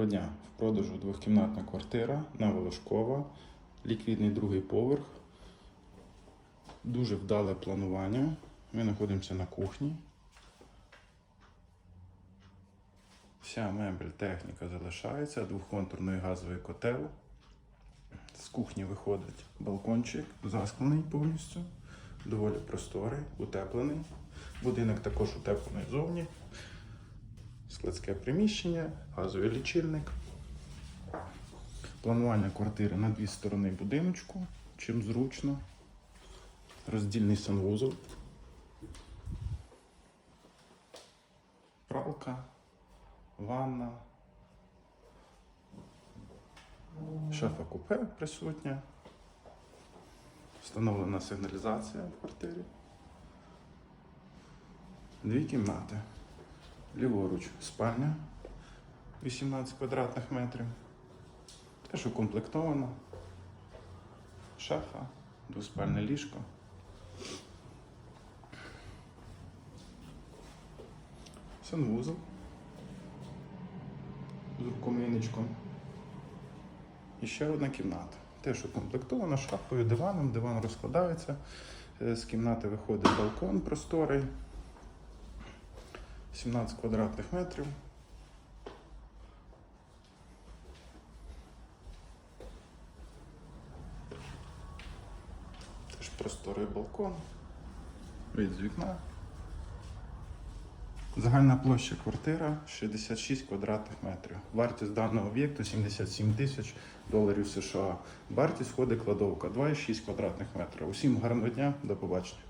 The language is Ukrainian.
Доброго. В продажу двохкімнатна квартира на Волошкова, ліквідний другий поверх. Дуже вдале планування. Ми знаходимося на кухні. Вся мебель, техніка залишається, двохконтурний газовий котел. З кухні виходить балкончик, засклений повністю, доволі просторий, утеплений. Будинок також утеплений зовні складське приміщення, газовий лічильник. Планування квартири на дві сторони будиночку, чим зручно. Роздільний санвузол. Пралка, ванна. Шафа купе присутня. Встановлена сигналізація в квартирі. Дві кімнати. Ліворуч спальня 18 квадратних метрів. Теж укомплектовано. Шафа, двоспальне ліжко. Санвузол з рукомийничком. І ще одна кімната. Теж укомплектована шафою, диваном. Диван розкладається. Е, З кімнати виходить балкон просторий. 17 квадратних метрів. Теж просторий балкон. Вид з вікна. Загальна площа квартира 66 квадратних метрів. Вартість даного об'єкту 77 тисяч доларів США. Вартість входить кладовка 2,6 квадратних метрів. Усім гарного дня, до побачення.